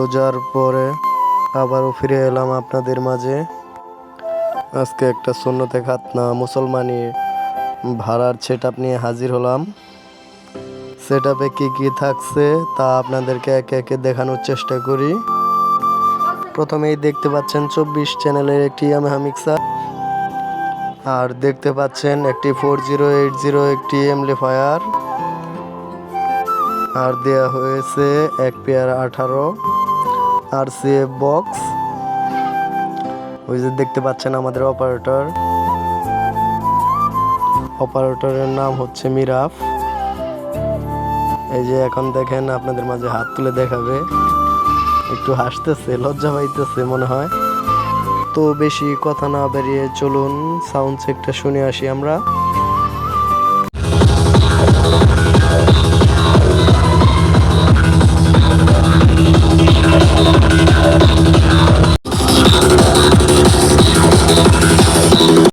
রোজার পরে আবারও ফিরে এলাম আপনাদের মাঝে। আজকে একটা শূন্যতে খাতনা মুসলমানি ভাড়ার সেট নিয়ে হাজির হলাম। সেট আপে কী কী থাকছে তা আপনাদেরকে একে একে দেখানোর চেষ্টা করি। প্রথমেই দেখতে পাচ্ছেন চব্বিশ চ্যানেলের একটি ইয়ামাহা মিক্সার আর দেখতে পাচ্ছেন একটি ফোর জিরো এইট জিরো একটি এমলিফায়ার আর দেয়া হয়েছে এক পেয়ার আঠারো। আর সিএফ বক্স ওই যে দেখতে পাচ্ছেন আমাদের অপারেটর অপারেটরের নাম হচ্ছে মিরাফ। এই যে এখন দেখেন আপনাদের মাঝে হাত তুলে দেখাবে। একটু হাসতেছে, লজ্জা পাইতেছে মনে হয়। তো বেশি কথা না বেরিয়ে চলুন সাউন্ড চেকটা শুনে আসি আমরা।